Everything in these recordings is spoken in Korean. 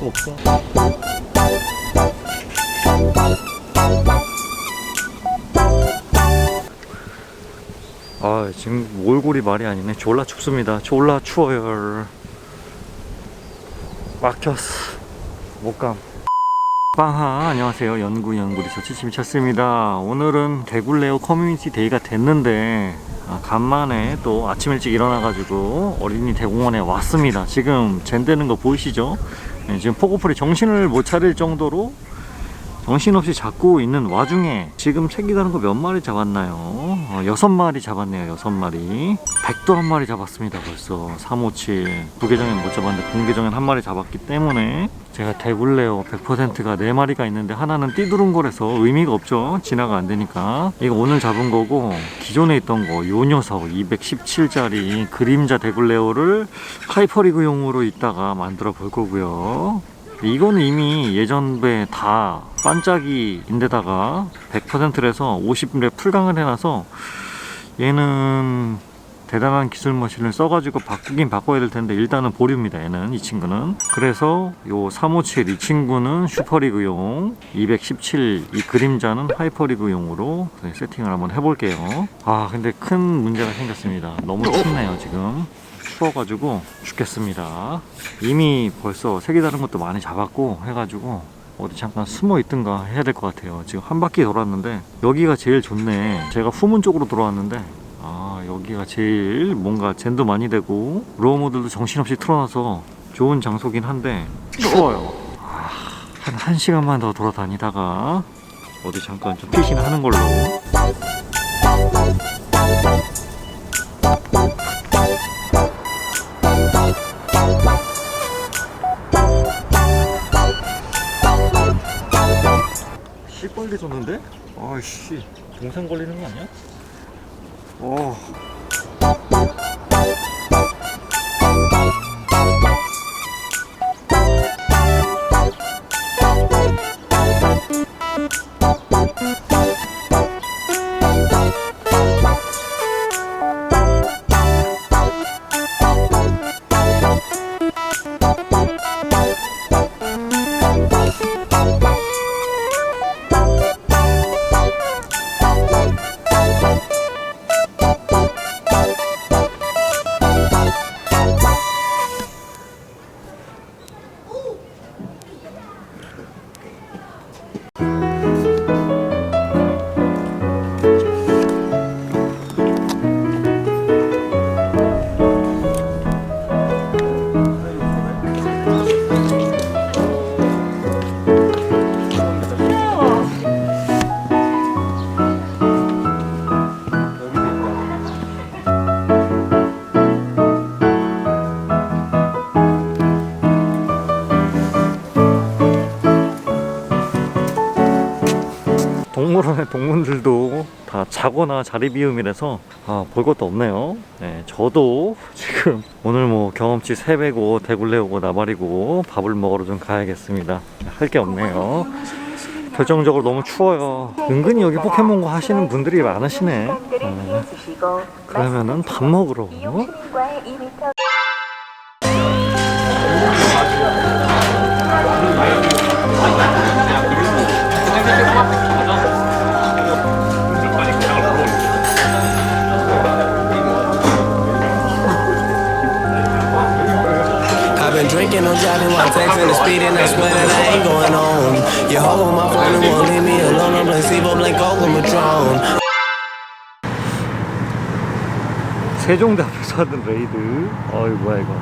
거 없어. 아 지금 몰골이 말이 아니네. 졸라 춥습니다. 졸라 추워요. 막혔어. 못 감. 빵하 안녕하세요. 연구 연구 리서치 심쳤습니다. 오늘은 대굴레오 커뮤니티 데이가 됐는데 아, 간만에 또 아침 일찍 일어나가지고 어린이 대공원에 왔습니다. 지금 젠되는 거 보이시죠? 네, 지금 포고풀이 정신을 못 차릴 정도로 정신없이 잡고 있는 와중에 지금 책이 가는 거 몇 마리 잡았나요? 어, 여섯 마리 잡았네요. 여섯 마리. 백도 한 마리 잡았습니다. 벌써 357. 부계정엔 못 잡았는데 공계정엔 한 마리 잡았기 때문에 제가 대굴레오 100%가 네 마리가 있는데 하나는 띠두른 거라서 의미가 없죠. 진화가 안 되니까. 이거 오늘 잡은 거고 기존에 있던 거 요 녀석 217짜리 그림자 대굴레오를 하이퍼리그용으로 있다가 만들어 볼 거고요. 이거는 이미 예전에 다 반짝이인데다가 100%라서 50렙 풀강을 해놔서 얘는 대단한 기술 머신을 써가지고 바꾸긴 바꿔야 될 텐데 일단은 보류입니다 얘는 이 친구는. 그래서 요 357 이 친구는 슈퍼리그용 217 이 그림자는 하이퍼리그용으로 세팅을 한번 해볼게요. 아 근데 큰 문제가 생겼습니다. 너무 춥네요 지금 추워가지고 죽겠습니다. 이미 벌써 색이 다른 것도 많이 잡았고 해가지고 어디 잠깐 숨어 있든가 해야 될 것 같아요. 지금 한 바퀴 돌았는데 여기가 제일 좋네. 제가 후문 쪽으로 돌아왔는데 아 여기가 제일 뭔가 젠도 많이 되고 로어모들도 정신없이 틀어놔서 좋은 장소긴 한데 추워요. 아, 한 1시간만 더 돌아다니다가 어디 잠깐 좀 피신 하는 걸로 빨개졌는데? 아이씨 동상 걸리는 거 아니야? 어. 자거나 자리 비움이라서 아, 볼 것도 없네요. 네, 저도 지금 오늘 뭐 경험치 3배고 대굴레 오고 나발이고 밥을 먹으러 좀 가야겠습니다. 할 게 없네요. 결정적으로 너무 추워요. 은근히 여기 포켓몬고 하시는 분들이 많으시네. 네. 그러면은 밥 먹으러. Drinking, I'm driving while texting and speeding. I swear that I ain't going home. You hold on my phone and won't leave me alone. I'm placebo, blank, over Patron. 세종대 앞에서 하던 레이드. 어이 뭐야 이거.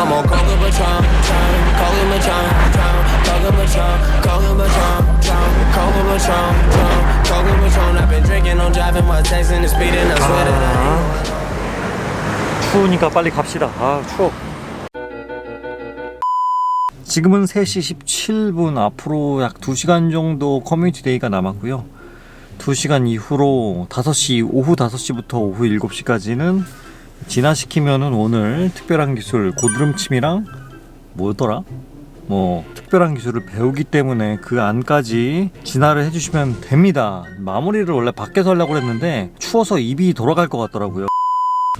I'm on Coca Patron, Coca Patron, Coca Patron, Coca Patron, Coca Patron, Coca Patron. I've been drinking, I'm driving while texting and speeding. I swear that I ain't 아, 추우니까 빨리 갑시다. 아 추워. 지금은 3시 17분 앞으로 약 2시간 정도 커뮤니티 데이가 남았고요. 2시간 이후로 5시 오후 5시부터 오후 7시까지는 진화시키면은 오늘 특별한 기술 고드름침이랑 뭐더라? 뭐 특별한 기술을 배우기 때문에 그 안까지 진화를 해주시면 됩니다. 마무리를 원래 밖에서 하려고 했는데 추워서 입이 돌아갈 것 같더라고요.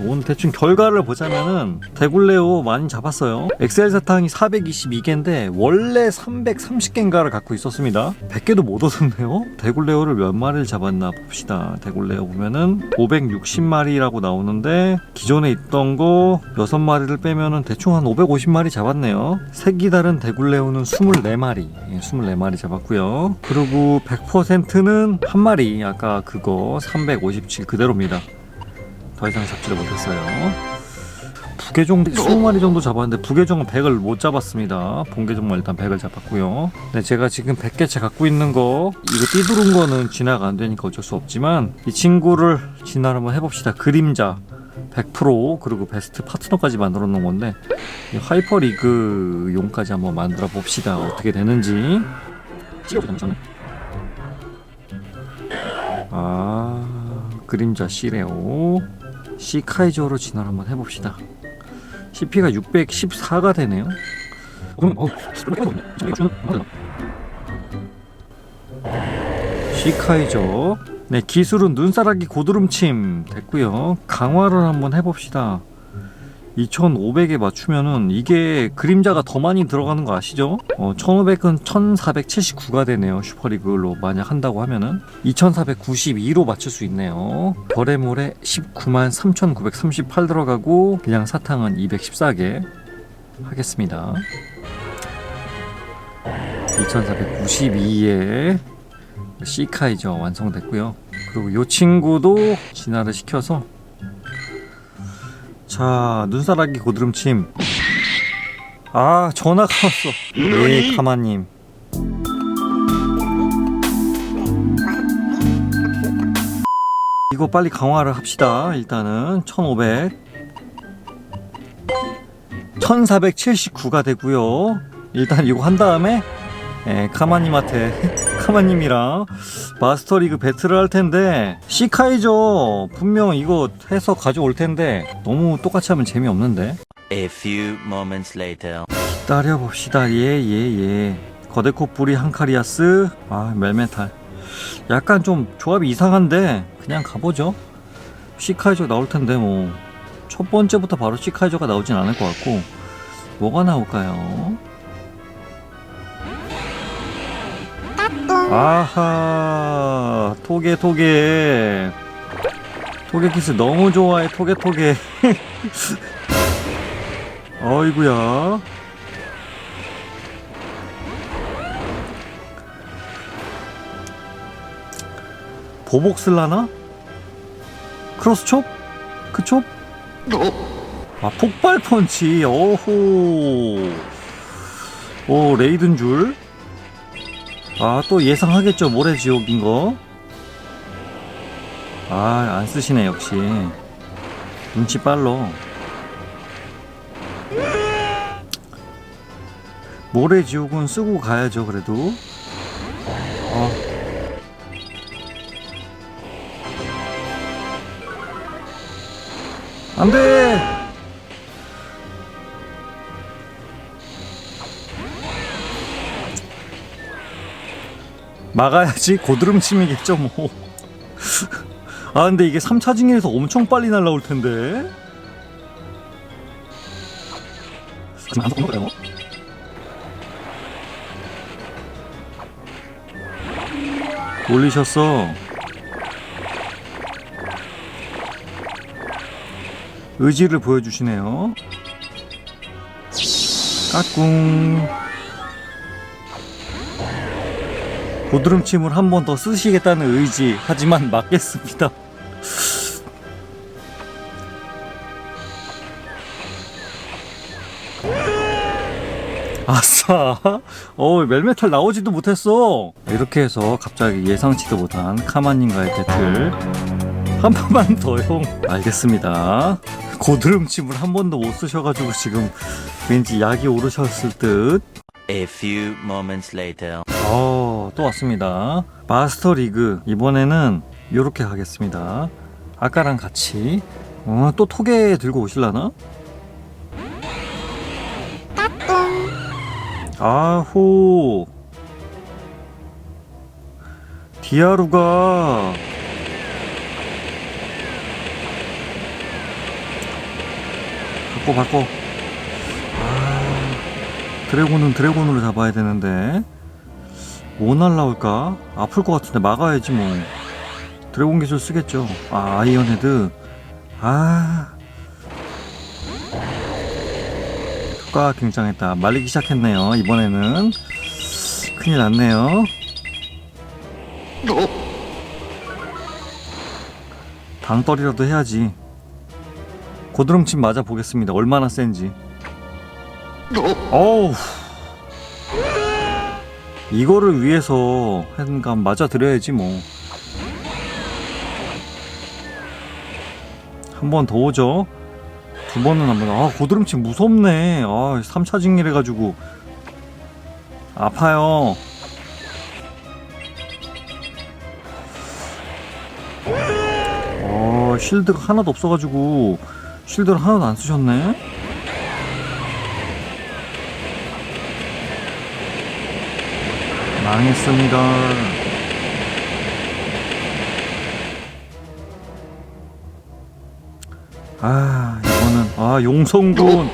오늘 대충 결과를 보자면은 대굴레오 많이 잡았어요. 엑셀 사탕이 422개인데 원래 330개인가를 갖고 있었습니다. 100개도 못 얻었네요. 대굴레오를 몇 마리를 잡았나 봅시다. 대굴레오 보면은 560마리라고 나오는데 기존에 있던 거 6마리를 빼면은 대충 한 550마리 잡았네요. 색이 다른 대굴레오는 24마리, 예, 24마리 잡았고요. 그리고 100%는 한 마리 아까 그거 357 그대로입니다. 더 이상 잡지를 못했어요. 부계종 20마리 정도 잡았는데 부계종은 100을 못 잡았습니다. 본계종만 일단 100을 잡았고요. 네, 제가 지금 100개째 갖고 있는 거 이거 띠두른 거는 진화가 안 되니까 어쩔 수 없지만 이 친구를 진화를 한번 해봅시다. 그림자 100% 그리고 베스트 파트너까지 만들어 놓은 건데 이 하이퍼 리그 용까지 한번 만들어 봅시다. 어떻게 되는지. 아 그림자 시레오 시카이저로 진화를 한번 해봅시다. CP가 614가 되네요. 시카이저. 네, 기술은 눈사라기 고드름침 됐고요. 강화를 한번 해봅시다. 2500에 맞추면은 이게 그림자가 더 많이 들어가는 거 아시죠? 어, 1500은 1479가 되네요. 슈퍼리그로 만약 한다고 하면은 2492로 맞출 수 있네요. 별의 모래 19만 3938 들어가고 그냥 사탕은 214개 하겠습니다. 2492에 시카이저 완성됐고요. 그리고 이 친구도 진화를 시켜서 자 눈사라기 고드름침. 아 전화가 왔어. 네 카마님. 이거 빨리 강화를 합시다 일단은. 1500 1479가 되고요. 일단 이거 한 다음에 예, 카마님한테 카마님이랑 마스터리그 배틀을 할 텐데 시카이저 분명 이거 해서 가져올 텐데 너무 똑같이 하면 재미없는데. A few moments later. 기다려 봅시다. 예예예. 예, 거대코 뿌리 한카리아스. 아 멜메탈. 약간 좀 조합이 이상한데 그냥 가보죠. 시카이저 나올 텐데 뭐. 첫 번째부터 바로 시카이저가 나오진 않을 것 같고 뭐가 나올까요? 아하 토게 토게 토게 키스 너무 좋아해 토게 토게 어이구야 보복 쓸라나? 크로스촉? 그촉? 아 폭발 펀치 오호 오 레이든 줄 아, 또 예상하겠죠. 모래지옥인 거. 아, 안 쓰시네, 역시. 눈치 빨러. 모래지옥은 쓰고 가야죠, 그래도. 어. 안 돼! 막아야지 고드름침이겠죠 뭐. 아 근데 이게 3차 징에서 엄청 빨리 날라올 텐데. 안 섞은 거예요? 올리셨어. 의지를 보여주시네요. 까꿍. 고드름침을 한 번 더 쓰시겠다는 의지. 하지만 맞겠습니다. 아싸. 어, 멜메탈 나오지도 못했어. 이렇게 해서 갑자기 예상치도 못한 카마님과의 배틀. 한 번만 더용. 알겠습니다. 고드름침을 한 번도 못 쓰셔가지고 지금 왠지 약이 오르셨을 듯. A few moments later. 어, 또 왔습니다. 마스터 리그. 이번에는 이렇게 하겠습니다. 아까랑 같이. 어, 또 토개 들고 오실라나? 아호. 디아루가 바꿔 바꿔. 아, 드래곤은 드래곤으로 잡아야 되는데. 뭐 날라올까? 아플 것 같은데 막아야지 뭐. 드래곤 기술 쓰겠죠. 아 아이언 헤드. 아. 효과가 굉장했다. 말리기 시작했네요. 이번에는 큰일 났네요. 방떨이라도 해야지. 고드름침 맞아 보겠습니다. 얼마나 센지. 어우. 이거를 위해서 한가 맞아 드려야지 뭐. 한 번 더 오죠. 두 번은 한 번. 아 고드름침 무섭네. 아 3차 징리래 가지고 아파요. 어 실드가 하나도 없어가지고 실드를 하나도 안 쓰셨네. 망했습니다. 아 이거는 아 용성군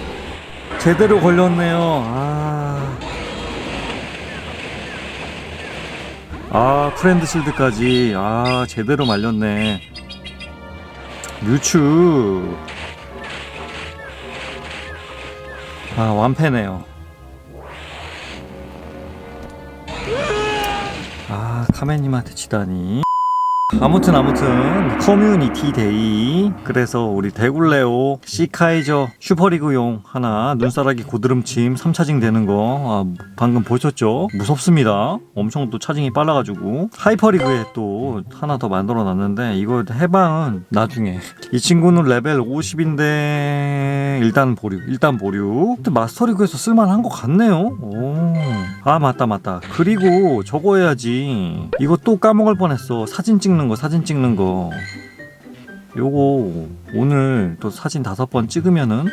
제대로 걸렸네요. 아. 아 프렌드 실드까지 아 제대로 말렸네. 뮤추 아 완패네요. 아 카메님한테 지다니. 아무튼 아무튼 커뮤니티 데이. 그래서 우리 대굴레오 시카이저 슈퍼리그용 하나 눈사라기 고드름침 3차징 되는 거 아, 방금 보셨죠? 무섭습니다. 엄청 또 차징이 빨라가지고. 하이퍼리그에 또 하나 더 만들어 놨는데 이거 해방은 나중에. 이 친구는 레벨 50인데 일단 보류 일단 보류. 근데 마스터리그에서 쓸만한 것 같네요. 오. 아 맞다 맞다. 그리고 저거 해야지. 이거 또 까먹을 뻔했어. 사진 찍는 거 사진 찍는 거. 요거 오늘 또 사진 다섯 번 찍으면은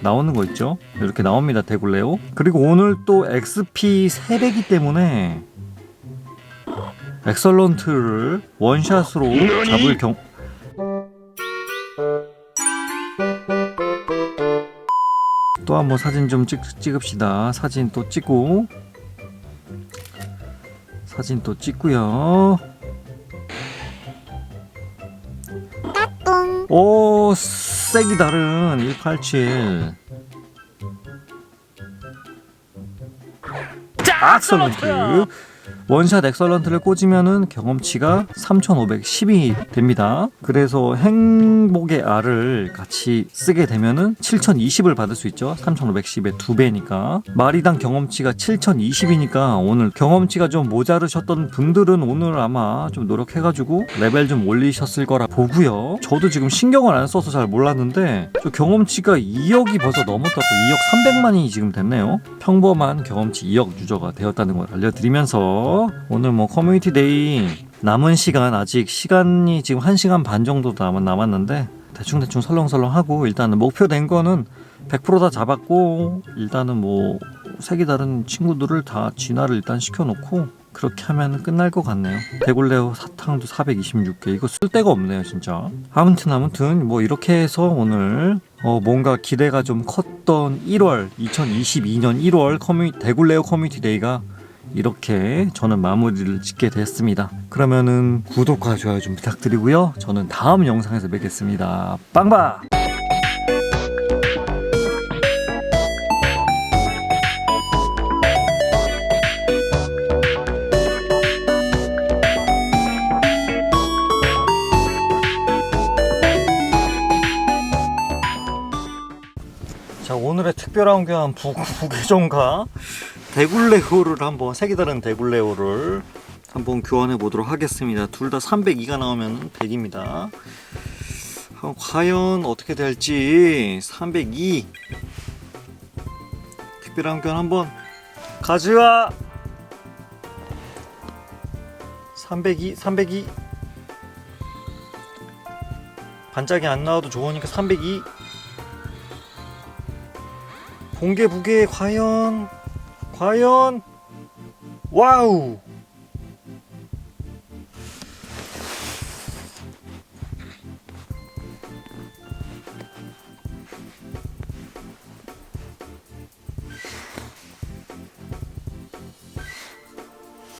나오는 거 있죠? 이렇게 나옵니다 대굴레오. 그리고 오늘 또 XP 3배기 때문에 엑설런트를 원샷으로 잡을 경 또 한번 사진 좀 찍, 찍읍시다. 사진 또 찍고. 사진 또 찍고요. 오 색이 다른 187 엑설런트 원샷 엑설런트를 꽂으면은 경험치가 3510이 됩니다. 그래서 행복의 알을 같이 쓰게 되면은 7020을 받을 수 있죠. 3510의 두 배니까. 마리당 경험치가 7020이니까 오늘 경험치가 좀 모자르셨던 분들은 오늘 아마 좀 노력해가지고 레벨 좀 올리셨을 거라 보고요. 저도 지금 신경을 안 써서 잘 몰랐는데 저 경험치가 2억이 벌써 넘었다고 2억 300만이 지금 됐네요. 평범한 경험치 2억 유저가 되었다는 걸 알려드리면서 오늘 뭐 커뮤니티 데이 남은 시간 아직 시간이 지금 1시간 반 정도 남, 남았는데 대충대충 설렁설렁 하고 일단은 목표된 거는 100%다 잡았고 일단은 뭐 색이 다른 친구들을 다 진화를 일단 시켜놓고 그렇게 하면 끝날 것 같네요. 대굴레오 사탕도 426개. 이거 쓸 데가 없네요, 진짜. 아무튼 아무튼 뭐 이렇게 해서 오늘 어 뭔가 기대가 좀 컸던 1월 2022년 1월 커뮤니 대굴레오 커뮤니티 데이가 이렇게 저는 마무리를 짓게 됐습니다. 그러면은 구독과 좋아요 좀 부탁드리고요. 저는 다음 영상에서 뵙겠습니다. 빵바! 자 오늘의 특별한 교환 부, 부계정과 대굴레오를 한번 색이 다른 대굴레오를 한번 교환해 보도록 하겠습니다. 둘 다 302가 나오면 100입니다. 과연 어떻게 될지 302 특별한 교환 한번 가져와 302 302 반짝이 안 나와도 좋으니까 302 공개 부계 과연 과연 와우